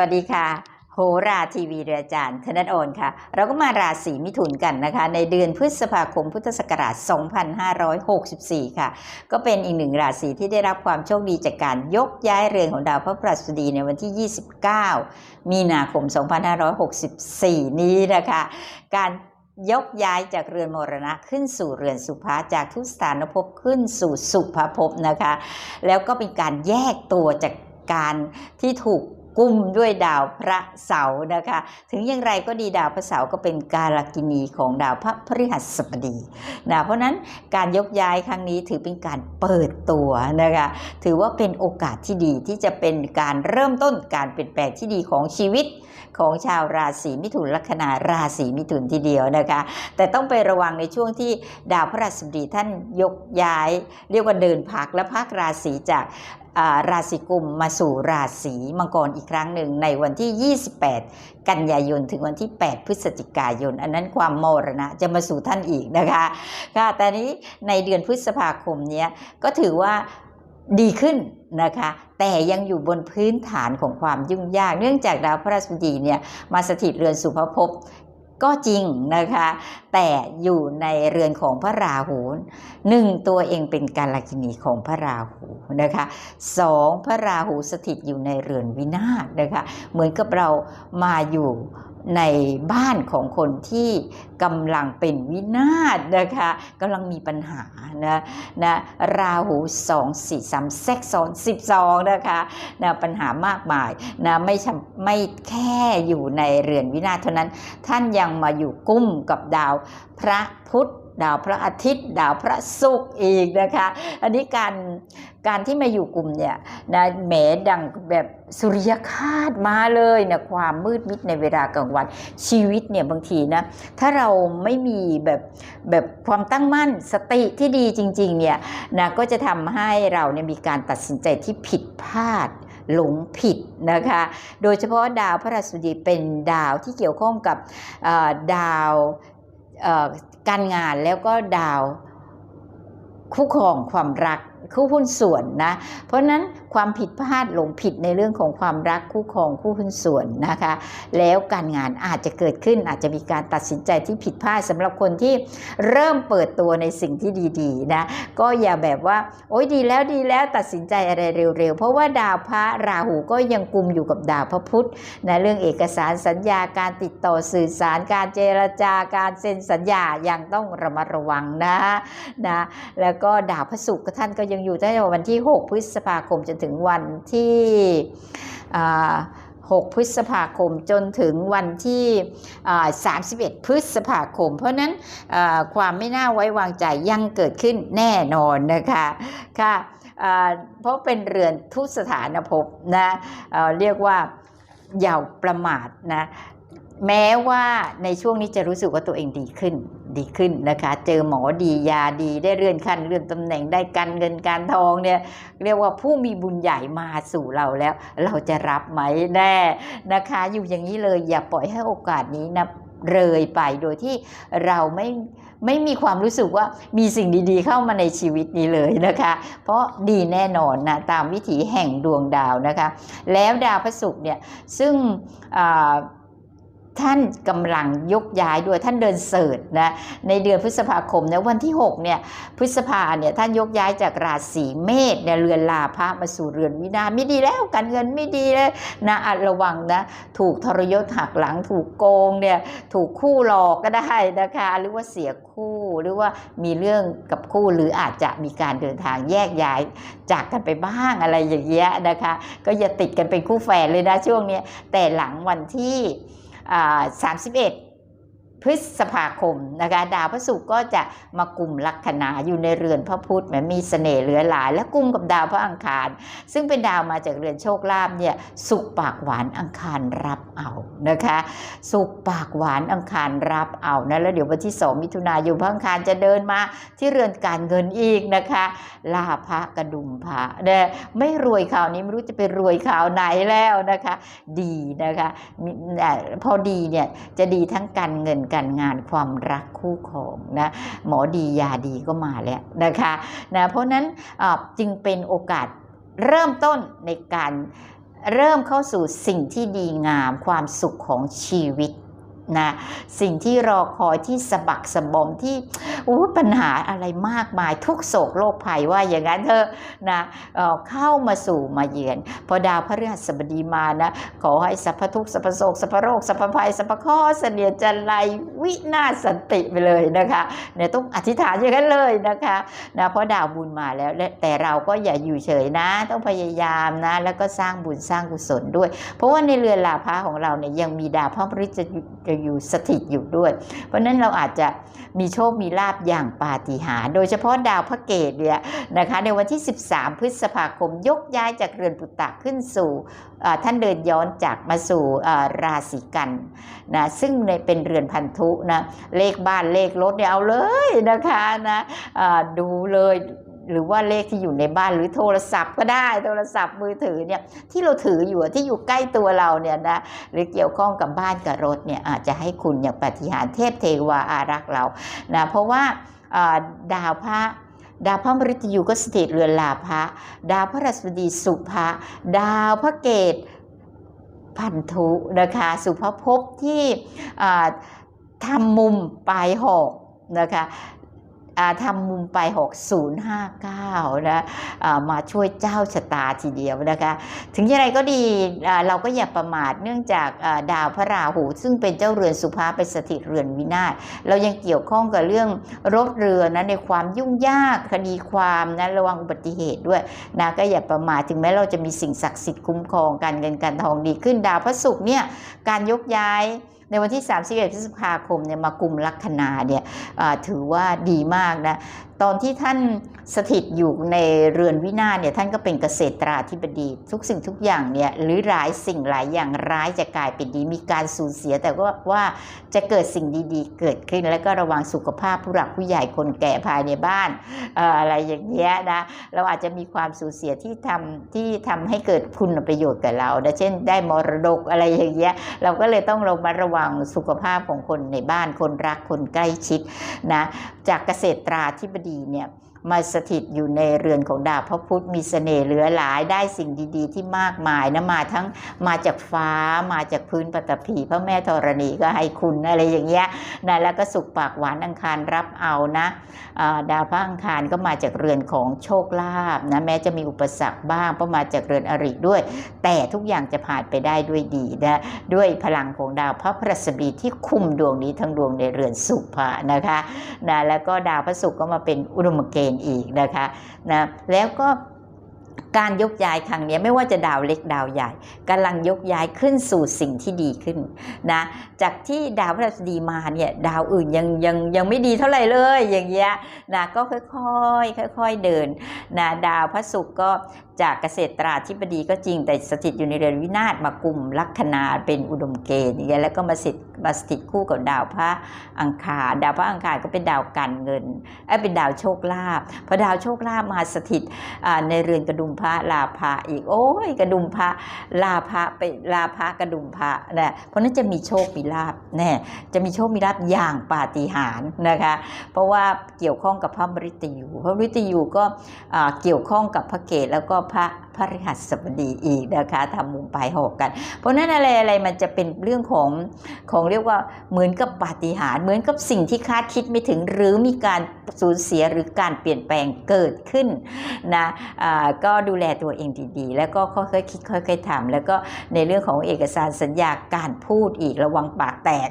วัสดีค่ะ โหราทีวีเรืออาจารย์ธนัทโอนค่ะ เราก็มาราศีมิถุนกันนะคะ ในเดือนพฤษภาคมพุทธศักราช 2564 ค่ะ ก็เป็นอีกหนึ่งราศีที่ได้รับความโชคดีจากการยกย้ายเรือนของดาวพระพฤหัสบดีในวันที่ 29 มีนาคม 2564 นี้นะคะ การยกย้ายจากเรือนมรณะขึ้นสู่เรือนสุภาจากทุสถานภพขึ้นสู่สุภภพนะคะ แล้วก็เป็นการแยกตัวจากการที่ถูก กุมด้วยดาวพระเสาร์นะคะ ถึงอย่างไรก็ดีดาวพระเสาร์ก็เป็นการกินีของดาวพระพฤหัสบดีนะเพราะนั้นการยกย้ายครั้งนี้ถือเป็นการเปิดตัวนะคะถือว่าเป็นโอกาสที่ดีที่จะเป็นการเริ่มต้นการเปลี่ยนแปลงที่ดีของชีวิตของชาวราศีมิถุนลัคนาราศีมิถุนทีเดียวนะคะ แต่ต้องไประวังในช่วงที่ดาวพระราศีบดีท่านยกย้าย เรียกว่าเดินพักและพักราศีจาก ราศีกุมมาสู่ราศีมังกรอีกครั้งหนึ่งในวันที่ 28 กันยายนถึงวันที่ 8 พฤศจิกายน อันนั้นความมรณะจะมาสู่ท่านอีกนะคะค่ะแต่นี้ในเดือนพฤษภาคมเนี้ยก็ถือว่าดีขึ้นนะคะ แต่ยังอยู่บนพื้นฐานของความยุ่งยาก เนื่องจากดาวพระราชบดีเนี่ยมาสถิตเรือนสุภภพ ก็จริงนะคะ แต่อยู่ในเรือนของพระราหูหนึ่งตัวเองเป็นการลกินีของพระราหูนะคะสองพระราหูสถิตอยู่ในเรือนวินาศนะคะ เหมือนกับเรามาอยู่ ในบ้านของคนที่กำลังเป็นวินาศนะคะกำลังมีปัญหานะนะราหูสองสี่สามแซกซ้อนสิบสองนะคะนะปัญหามากมายนะไม่ไม่แค่อยู่ในเรือนวินาศเท่านั้น ท่านยังมาอยู่กุ้มกับดาวพระพุธ ดาวพระอาทิตย์ ดาวพระศุกร์อีกนะคะ อันนี้การการที่มาอยู่กลุ่มเนี่ยนะแหมดังแบบสุริยคาตมาเลยนะความมืดมิดในเวลากลางวันชีวิตเนี่ยบางทีนะถ้าเราไม่มีแบบแบบความตั้งมั่นสติที่ดีจริงๆเนี่ยนะก็จะทำให้เราเนี่ยมีการตัดสินใจที่ผิดพลาดหลงผิดนะคะ โดยเฉพาะดาวพระราชดีเป็นดาวที่เกี่ยวข้องกับดาว การงานแล้วก็ดาวคู่ครองความรักคู่หุ้นส่วนนะ เพราะฉะนั้นความผิดพลาดหลงผิดในเรื่องของความรักคู่ครองคู่หุ้นส่วนนะคะ แล้วการงานอาจจะเกิดขึ้นอาจจะมีการตัดสินใจที่ผิดพลาดสำหรับคนที่เริ่มเปิดตัวในสิ่งที่ดีๆนะก็อย่าแบบว่า โอ๊ยดีแล้วดีแล้วตัดสินใจอะไรเร็วๆ เพราะว่าดาวพระราหูก็ยังกลุมอยู่กับดาวพระพุธนะเรื่องเอกสารสัญญาการติดต่อสื่อสารการเจรจาการเซ็นสัญญายังต้องระมัดระวังนะนะแล้วก็ดาวพระศุกร์ท่านก็ยังอยู่ตั้งแต่วันที่ 6 พฤษภาคมจนถึงึงวันที่6 พฤษภาคมจนถึงวันที่ 31 พฤษภาคม เพราะนั้นความไม่น่าไว้วางใจยังเกิดขึ้นแน่นอนนะคะค่ะเพราะเป็นเรือนทุสถานภพนะเเรียกว่าอย่าประมาทนะ แม้ว่าในช่วงนี้จะรู้สึกว่าตัวเองดีขึ้น ดีขึ้นนะคะ เจอหมอดียาดีได้เลื่อนขั้นเลื่อนตำแหน่งได้การเงินการทองเนี่ยเรียกว่าผู้มีบุญใหญ่มาสู่เราแล้ว เราจะรับไหมแน่นะคะ อยู่อย่างนี้เลยอย่าปล่อยให้โอกาสนี้นะเลยไปโดยที่เราไม่ไม่มีความรู้สึกว่ามีสิ่งดีๆ เข้ามาในชีวิตนี้เลยนะคะ เพราะดีแน่นอนนะตามวิถีแห่งดวงดาวนะคะ แล้วดาวพระศุกร์เนี่ยซึ่งอ่า ท่านกำลังยกย้ายด้วยท่านเดินเสิร์ชนะในเดือนพฤษภาคมนะวันที่6เนี่ยพฤษภาเนี่ยท่านยกย้ายจากราศีเมษเนี่ยเรือนลาภะมาสู่เรือนวินาไม่ดีแล้วการเงินไม่ดีแล้วนะอาจระวังนะถูกทรยศหักหลังถูกโกงเนี่ยถูกคู่หลอกก็ได้นะคะหรือว่าเสียคู่หรือว่ามีเรื่องกับคู่หรืออาจจะมีการเดินทางแยกย้ายจากกันไปบ้างอะไรอย่างเงี้ยนะคะ ก็อย่าติดกันเป็นคู่แฝดเลยนะช่วงนี้แต่หลังวันที่ À, 31. พฤษภาคมนะคะดาวพระศุกร์ก็จะมากลุ่มลัคนาอยู่ในเรือนพระพุธแหมมีเสน่ห์เหลือหลาย และกลุ่มกับดาวพระอังคาร ซึ่งเป็นดาวมาจากเรือนโชคลาภเนี่ยสุขปากหวานอังคารรับเอานะคะสุขปากหวานอังคารรับเอานะแล้วเดี๋ยววันที่2มิถุนายนพระอังคารจะเดินมาที่เรือนการเงินอีกนะคะลาภะกระดุมพระเนี่ยไม่รวยคราวนี้ไม่รู้จะไปรวยคราวไหนแล้วนะคะ ดีนะคะพอดีเนี่ยจะดีทั้งการเงินการการงานความรักคู่ครองนะหมอดียาดีก็มาแล้วนะคะนะเพราะนั้นจึงเป็นโอกาสเริ่มต้นในการเริ่มเข้าสู่สิ่งที่ดีงามความสุขของชีวิต นะสิ่งที่รอคอยที่สะบักสะบอมที่อู้ปัญหาอะไรมากมายทุกโศกโรคภัยว่าอย่างนั้นเถอะนะเเข้ามาสู่มาเยือน พอดาวพระฤหัสบดีมานะขอให้สัพพทุกข์สัพพโศกสัพพโรคสัพพภัยสัพพข้อเสนียจันไรวินาสันติไปเลยนะคะเนี่ยต้องอธิษฐานอย่างนั้นเลยนะคะนะเพราะดาวบุญมาแล้วแต่เราก็อย่าอยู่เฉยนะ ต้องพยายามนะแล้วก็สร้างบุญสร้างกุศลด้วย เพราะว่าในเรือนลาภะของเราเนี่ยยังมีดาวพระพฤหัสอยู่สถิตอยู่ด้วย เพราะฉะนั้นเราอาจจะมีโชคมีลาบอย่างปาฏิหาริย์โดยเฉพาะดาวพระเกตเนี่ยนะคะในวันที่ 13 พฤษภาคมยกย้ายจากเรือนปุตตะขึ้นสู่ท่านเดินย้อนจากมาสู่ราศีกันนะซึ่งในเป็นเรือนพันธุนะเลขบ้านเลขรถเนี่ยเอาเลยนะคะนะดูเลย หรือว่าเลขที่อยู่ในบ้านหรือโทรศัพท์ก็ได้โทรศัพท์มือถือเนี่ยที่เราถืออยู่ที่อยู่ใกล้ตัวเราเนี่ยนะหรือเกี่ยวข้องกับบ้านกับรถเนี่ยอาจจะให้คุณอย่างปฏิหารเทพเทวาอารักษ์เรานะเพราะว่าดาวพระดาวพระมฤตยูก็สถิตเรือนลาภะดาวพระราชบดีสุภะดาวพระเกตพันธุนะคะสุภภพที่ทำมุมปลายหอกนะคะ ทำมุมไปลายหอก059 นะมาช่วยเจ้าชะตาทีเดียวนะคะ ถึงอย่างไรก็ดีเราก็อย่าประมาทเนื่องจากดาวพระราหู ซึ่งเป็นเจ้าเรือนสุภาไปสถิตเรือนวินาศเรายังเกี่ยวข้องกับเรื่องรถเรือนะในความยุ่งยากคดีความนะระวังอุบัติเหตุด้วยนะก็อย่าประมาทถึงแม้เราจะมีสิ่งศักดิ์สิทธิ์คุ้มครองการเงินการทองดีขึ้นดาวพระศุกร์เนี่ยการยกย้าย ในวันที่ 31 พฤษภาคมเนี่ยมากลุ่มลัคนาเนี่ยถือว่าดีมากนะตอนที่ท่านสถิตอยู่ในเรือนวินาเนี่ยท่านก็เป็นเกษตราธิบดี ทุกสิ่งทุกอย่างเนี่ยหรือหลายสิ่งหลายอย่างร้ายจะกลายเป็นดีมีการสูญเสียแต่ว่าว่าจะเกิดสิ่งดีๆ เกิดขึ้นแล้วก็ระวังสุขภาพผู้หลักผู้ใหญ่คนแก่ภายในบ้านอะไรอย่างเงี้ยนะเราอาจจะมีความสูญเสียที่ทำที่ทำให้เกิดคุณประโยชน์กับเรานะเช่น ได้มรดกอะไรอย่างเงี้ยเราก็เลยต้องระมัดระวังสุขภาพของคนในบ้านคนรักคนใกล้ชิดนะ จากเกษตราธิบดีเนี่ย มาสถิตอยู่ในเรือนของดาวพระพุธมีเสน่ห์เหลือหลายได้สิ่งดีๆ ที่มากมายนะมาทั้งมาจากฟ้ามาจากพื้นปฐพีพระแม่ธรณีก็ให้คุณอะไรอย่างเงี้ยนะแล้วก็สุขปากหวานอังคารรับเอานะดาวพระอังคารก็มาจากเรือนของโชคลาภนะแม้จะมีอุปสรรคบ้างเพราะมาจากเรือนอริด้วย แต่ทุกอย่างจะผ่านไปได้ด้วยดีนะด้วยพลังของดาวพระพฤหัสบดีที่คุมดวงนี้ทั้งดวงในเรือนสุภะนะคะนะแล้วก็ดาวพระศุกร์ก็มาเป็นอุดมเกณฑ์อีกนะคะนะแล้วก็การยกย้ายครั้งนี้ไม่ว่าจะดาวเล็กดาวใหญ่กำลังยกย้ายขึ้นสู่สิ่งที่ดีขึ้นนะจากที่ดาวพฤหัสดีมาเนี่ยดาวอื่นยังยังยังไม่ดีเท่าไหร่เลยอย่างเงี้ยนะก็ค่อยๆค่อย ๆเดินนะดาวพระศุกร์ก็จากเกษตราธิบดีก็จริงแต่สถิตอยู่ในเรือนวินาศมากลุ่มลัคนาเป็นอุดมเกณฑ์อย่างเงี้ยแล้วก็มาสิทมาสถิตคู่กับดาวพระอังคาร ดาวพระอังคารก็เป็นดาวการเงินเอ้เป็นดาวโชคลาภพอดาวโชคลาภมาสถิตในเรือนกระดุมพระลาภะอีกโอ้ยกระดุมพระลาภะไปลาภะกระดุมพระนะเพราะนั้นจะมีโชคมีลาภแน่จะมีโชคมีลาภอย่างปาฏิหาริย์นะคะเพราะว่าเกี่ยวข้องกับพระมฤตยูพระมฤตยูก็เกี่ยวข้องกับพระเกศแล้วก็พระ พระฤหัสบดีอีกนะคะทำมุมปลายหอกกัน เพราะนั้นอะไรอะไรมันจะเป็นเรื่องของของเรียกว่าเหมือนกับปาฏิหาริย์เหมือนกับสิ่งที่คาดคิดไม่ถึงหรือมีการสูญเสียหรือการเปลี่ยนแปลงเกิดขึ้นนะอ่าก็ดูแลตัวเองดีๆ แล้วก็ค่อยๆคิดค่อยๆทำแล้วก็ในเรื่องของเอกสารสัญญาการพูดอีกระวังปากแตก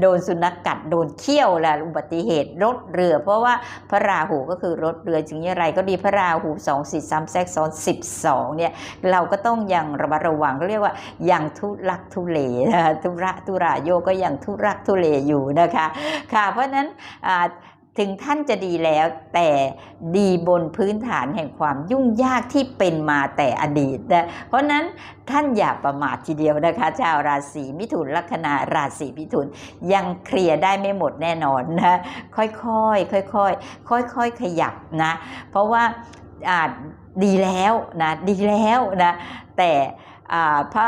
โดนสุนัขกัดโดนเขี้ยวและอุบัติเหตุรถเรือ เพราะว่าพระราหูก็คือรถเรือจึงอย่างไรก็ดีพระราหูสองสี่สามแทรกซ้อนสิบสองเนี่ยเราก็ต้องยังระมัดระวังเรียกว่ายังทุลักทุเลนะทุระทุระโยก็ยังทุรักทุเลอยู่นะคะค่ะเพราะนั้นถึงท่านจะดีแล้วแต่ดีบนพื้นฐานแห่งความยุ่งยากที่เป็นมาแต่อดีตนะเพราะนั้นท่านอย่าประมาททีเดียวนะคะชาวราศีมิถุนลัคนาราศีมิถุนยังเคลียร์ได้ไม่หมดแน่นอนนะค่อยๆค่อยๆค่อยๆขยับนะ เพราะว่าอ่า ดีแล้วนะดีแล้วนะแต่พระ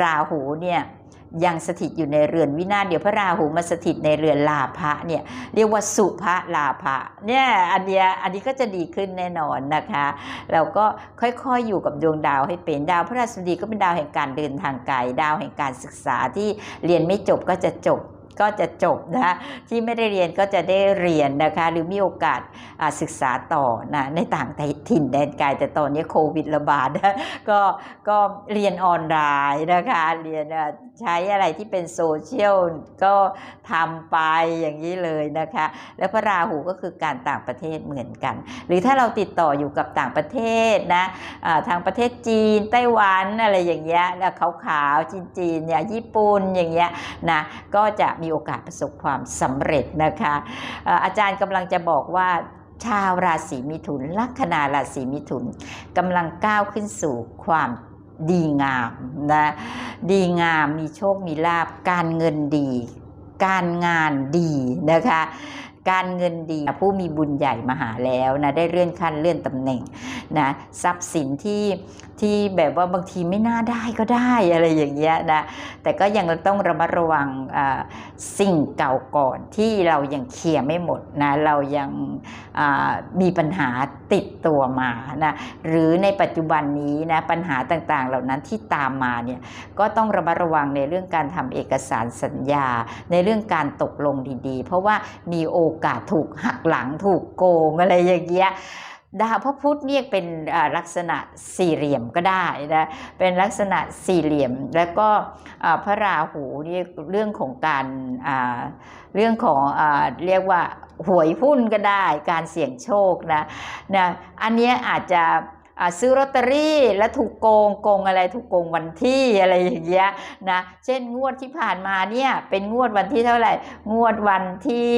ราหูเนี่ยยังสถิตอยู่ในเรือนวินาศเดี๋ยวพระราหูมาสถิตในเรือนลาภะเนี่ยเรียกว่าสุภลาภะเนี่ยอันเนี้ยอันนี้ก็จะดีขึ้นแน่นอนนะคะเราก็ค่อยๆอยู่กับดวงดาวให้เป็นดาวพระราชดีก็เป็นดาวแห่งการเดินทางไกลดาวแห่งการศึกษาที่เรียนไม่จบก็จะจบ ก็จะจบนะที่ไม่ได้เรียนก็จะได้เรียนนะคะหรือมีโอกาสศึกษาต่อนะในต่างถิ่นแดนไกลแต่ตอนนี้โควิดระบาดนะก็ก็เรียนออนไลน์นะคะเรียนใช้อะไรที่เป็นโซเชียลก็ทำไปอย่างนี้เลยนะคะแล้วพระราหูก็คือการต่างประเทศเหมือนกัน หรือถ้าเราติดต่ออยู่กับต่างประเทศนะอ่าทางประเทศจีนไต้หวันอะไรอย่างเงี้ยแล้วขาวๆจีนๆเนี่ยญี่ปุ่นอย่างเงี้ยนะก็จะมีโอกาสประสบความสำเร็จนะคะเอ่ออาจารย์กำลังจะบอกว่าชาวราศีมิถุน ลัคนาราศีมิถุนกำลังก้าวขึ้นสู่ความดีงามนะดีงามมีโชคมีลาบการเงินดี การงานดีนะคะการเงินดีผู้มีบุญใหญ่มาหาแล้วนะได้เลื่อนขั้นเลื่อนตำแหน่งนะทรัพย์สินที่ที่แบบว่าบางทีไม่น่าได้ก็ได้อะไรอย่างเงี้ยนะแต่ก็ยังต้องระมัดระวังสิ่งเก่าก่อนที่เรายังเคลียร์ไม่หมดนะเรายังมีปัญหาติดตัวมานะหรือในปัจจุบันนี้นะปัญหาต่างๆ เหล่านั้นที่ตามมาเนี่ยก็ต้องระมัดระวังในเรื่องการทำเอกสารสัญญา ในเรื่องการตกลงดีๆ เพราะว่ามีโอกาสถูกหักหลังถูกโกงอะไรอย่างเงี้ย ดาวพระพุธเนี่ยเป็นลักษณะสี่เหลี่ยมก็ได้นะเป็นลักษณะสี่เหลี่ยม แล้วก็พระราหูนี่เรื่องของการเรื่องของอเรียกว่าหวยหุ้นก็ได้ การเสี่ยงโชคนะนะอันนี้อาจจะ ซื้อลอตเตอรี่แล้วถูกโกงโกงอะไรถูกโกงวันที่อะไรอย่างเงี้ยนะเช่นงวดที่ผ่านมาเนี่ยเป็นงวดวันที่เท่าไหร่ งวดวันที่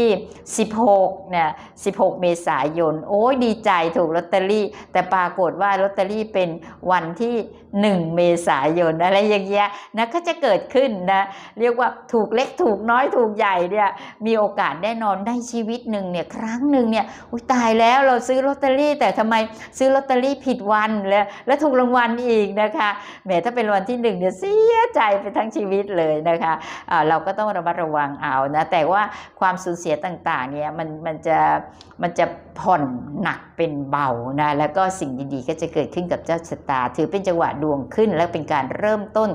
16เนี่ย16 เมษายน โอ้ยดีใจถูกลอตเตอรี่ แต่ปรากฏว่าลอตเตอรี่เป็นวันที่ 1 เมษายนอะไรอย่างเงี้ยนะก็จะเกิดขึ้นนะเรียกว่าถูกเล็กถูกน้อยถูกใหญ่เนี่ยมีโอกาสแน่นอนได้ชีวิตหนึ่งเนี่ยครั้งหนึ่งเนี่ยอุยตายแล้วเราซื้อลอตเตอรี่ แต่ทำไมซื้อลอตเตอรี่ผิดวันแล้วแล้วถูกรางวัลอีกนะคะแหมถ้าเป็นวันที่หนึ่งเนี่ยเสียใจไปทั้งชีวิตเลยนะคะอ่าเราก็ต้องระมัดระวังเอานะแต่ว่าความสูญเสียต่างๆเนี่ยมันมันจะมันจะผ่อนหนักเป็นเบานะแล้วก็สิ่งดีๆก็จะเกิดขึ้นกับเจ้าชะตา ถือเป็นจังหวะดวงขึ้น และเป็นการเริ่มต้น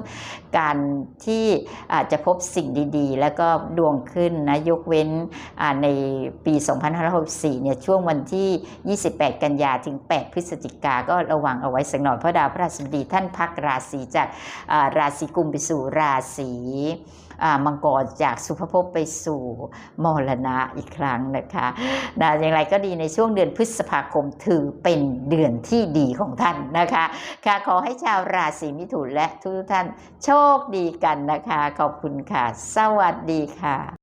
การที่อาจจะพบสิ่งดีๆ แล้วก็ดวงขึ้นนะยกเว้นอ่าในปี 2564เนี่ยช่วงวันที่ 28 กันยาถึง 8 พฤศจิกาก็ระวังเอาไว้สักหน่อยเพราะดาวพระราชบดีท่านพักราศีจากราศีกุมไปสู่ราศีมังกรจากสุภภพไปสู่มรณะอีกครั้งนะคะนะอย่างไรก็ดีในช่วงเดือนพฤษภาคมถือเป็นเดือนที่ดีของท่านนะคะค่ะขอให้ชาวราศีมิถุนและทุกท่านโชคดีกันนะคะ ขอบคุณค่ะ สวัสดีค่ะ